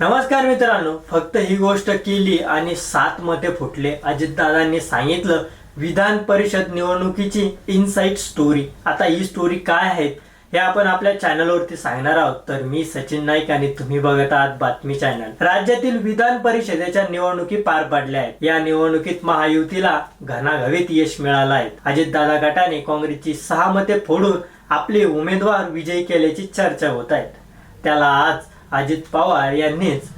नमस्कार मित्रांनो फक्त ही गोष्ट केली आणि सात मते फुटले. अजितदादांनी सांगितलं विधान परिषद निवडणुकीची इनसाईट स्टोरी आता ही स्टोरी काय आहे हे आपण आपल्या चॅनलवरती सांगणार आहोत. तर मी सचिन नाईक आणि तुम्ही बघत आहात बातमी चॅनल राज्यातील विधान परिषदेच्या निवडणुकी पार पडल्या आहेत. या निवडणुकीत महायुतीला घणाघवीत यश मिळालं आहे. अजितदादा गटाने काँग्रेसची सहा मते फोडून आपले उमेदवार विजयी केल्याची चर्चा होत आहेत त्याला आज अजित पवार यांनीच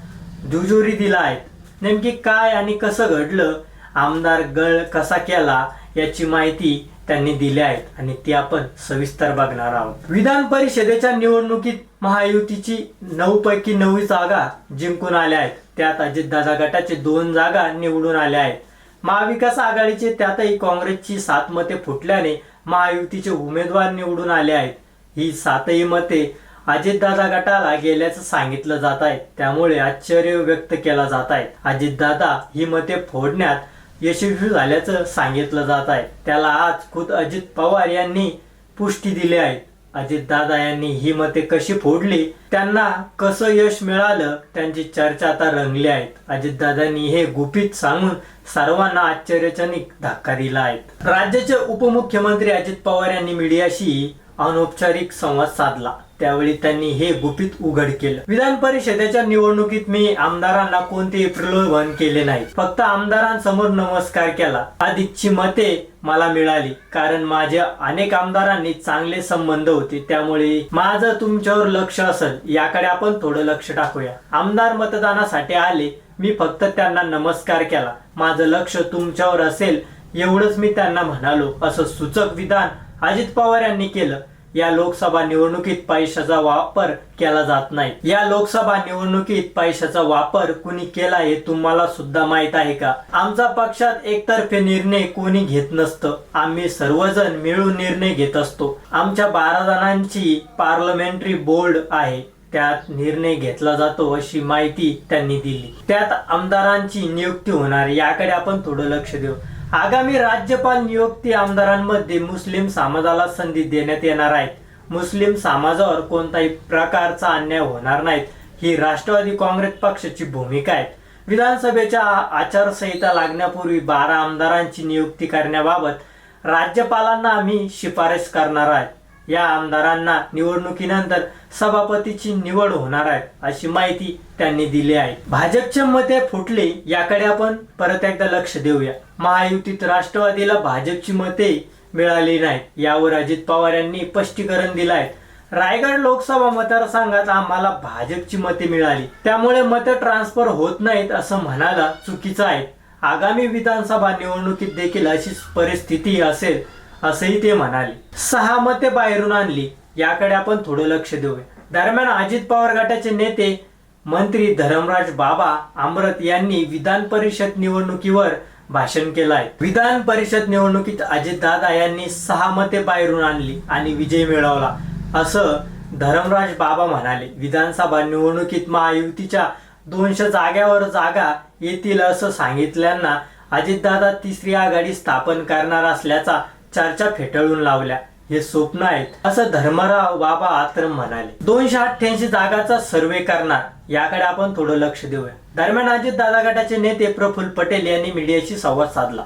दुजोरी दिला आहे नेमकी काय आणि कसं घडलं? आमदार गळ कसा केला? याची माहिती त्यांनी दिली आहे आणि ती आपण सविस्तर बघणार आहोत. विधान परिषदेच्या निवडणुकीत महायुतीची नऊ पैकी नऊ जागा जिंकून आल्या आहेत. त्यात अजितदादा गटाचे दोन जागा निवडून आल्या आहेत. महाविकास आघाडीचे त्यातही काँग्रेसची सात मते फुटल्याने महायुतीचे उमेदवार निवडून आले आहेत. ही सातही मते अजितदादा गटाला गेल्याचं सांगितलं जात आहे त्यामुळे आश्चर्य व्यक्त केला जात आहे अजितदादा ही मते फोडण्यात यशस्वी झाल्याचं सांगितलं जात आहे त्याला आज खुद अजित पवार यांनी पुष्टी दिली आहे. अजितदादा यांनी ही मते कशी फोडली? त्यांना कसं यश मिळालं? त्यांची चर्चा आता रंगली आहेत अजितदादांनी हे गुपित सांगून सर्वांना आश्चर्यजनक धक्का दिला आहे. राज्याचे उपमुख्यमंत्री अजित पवार यांनी मीडियाशी अनौपचारिक संवाद साधला. त्यावेळी त्यांनी हे गुपित उघड केलं. विधान परिषदेच्या निवडणुकीत मी आमदारांना कोणतेही प्रलोभन केले नाही. फक्त आमदारांसमोर नमस्कार केला. अधिकची मते मला मिळाली. कारण माझ्या अनेक आमदारांनी चांगले संबंध होते. त्यामुळे माझं तुमच्यावर लक्ष असेल. याकडे आपण थोडं लक्ष टाकूया. आमदार मतदानासाठी आले. मी फक्त त्यांना नमस्कार केला. माझं लक्ष तुमच्यावर असेल एवढंच मी त्यांना म्हणालो. असं सूचक विधान अजित पवार यांनी केलं. या लोकसभा निवडणुकीत पैशाचा वापर केला जात नाही. या लोकसभा निवडणुकीत पैशाचा वापर कुणी केला हे तुम्हाला सुद्धा माहीत आहे का? आमचा पक्षात एकतर्फे निर्णय कोणी घेत नसतं. आम्ही सर्वजण मिळून निर्णय घेत असतो. आमच्या बारा जणांची पार्लमेंटरी बोर्ड आहे. त्यात निर्णय घेतला जातो अशी माहिती त्यांनी दिली. त्यात आमदारांची नियुक्ती होणार याकडे आपण थोडं लक्ष देऊ. आगामी राज्यपाल नियुक्ती आमदारांमध्ये मुस्लिम समाजाला संधी देण्यात येणार आहेत मुस्लिम समाजावर कोणताही प्रकारचा अन्याय होणार नाहीत. ही राष्ट्रवादी काँग्रेस पक्षाची भूमिका आहे. विधानसभेच्या आचारसंहिता लागण्यापूर्वी बारा आमदारांची नियुक्ती करण्याबाबत राज्यपालांना आम्ही शिफारस करणार आहे. या आमदारांना निवडणुकीनंतर सभापतीची निवड होणार आहे अशी माहिती त्यांनी दिली आहे. भाजपचे मते फुटले याकडे आपण परत एकदा लक्ष देऊया. महायुतीत राष्ट्रवादीला भाजपची मते मिळाली नाहीत. यावर अजित पवार यांनी स्पष्टीकरण दिलं आहे रायगड लोकसभा मतदारसंघात आम्हाला भाजपची मते मिळाली. त्यामुळे मते ट्रान्सफर होत नाहीत असं म्हणायला चुकीचं आहे. आगामी विधानसभा निवडणुकीत देखील अशीच परिस्थिती असेल असंही ते म्हणाले. सहा मते बाहेरून आणली. याकडे आपण थोडं लक्ष देऊया. दरम्यान अजित पवार गटाचे नेते मंत्री धरमराज बाबा आमरत यांनी विधान परिषद निवडणुकीवर भाषण केलं आहे. विधान परिषद निवडणुकीत अजितदादा यांनी सहा मते बाहेरून आणली आणि विजय मिळवला. असं धरमराज बाबा म्हणाले. विधानसभा निवडणुकीत महायुतीच्या दोनशे जाग्यावर जागा येतील असं सांगितल्यांना अजितदादा तिसरी आघाडी स्थापन करणार असल्याचा चर्चा फेटाळून लावल्या. हे स्वप्न आहेत असं धर्मराव बाबा आत्रम म्हणाले. दोनशे अठ्ठ्याऐंशी जागाचा सर्वे करणार याकडे आपण थोडं लक्ष देऊया. दरम्यान अजित दादा गटाचे नेते प्रफुल्ल पटेल यांनी मीडियाशी संवाद साधला.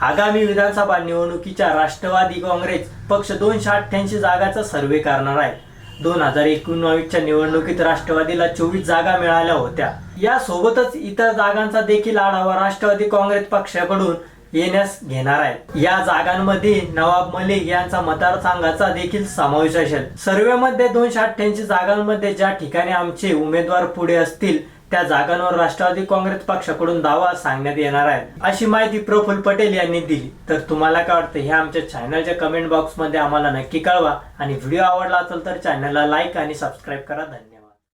आगामी विधानसभा निवडणुकीच्या राष्ट्रवादी काँग्रेस पक्ष दोनशे अठ्ठ्याऐंशी जागाचा सर्वे करणार आहे. दोन हजार एकोणावीसच्या निवडणुकीत राष्ट्रवादीला चोवीस जागा मिळाल्या होत्या. या सोबतच इतर जागांचा देखील आढावा राष्ट्रवादी काँग्रेस पक्षाकडून येण्यास घेणार आहे या जागांमध्ये नवाब मलिक यांचा मतदारसंघाचा देखील समावेश असेल. सर्वेमध्ये दोनशे अठ्ठ्याऐंशी जागांमध्ये ज्या ठिकाणी आमचे उमेदवार पुढे असतील त्या जागांवर राष्ट्रवादी काँग्रेस पक्षाकडून दावा सांगण्यात येणार आहे अशी माहिती प्रफुल्ल पटेल यांनी दिली. तर तुम्हाला काय वाटतं? हे आमच्या चॅनलच्या कमेंट बॉक्समध्ये आम्हाला नक्की कळवा. आणि व्हिडिओ आवडला असेल तर चॅनलला लाईक आणि सबस्क्राईब करा. धन्यवाद.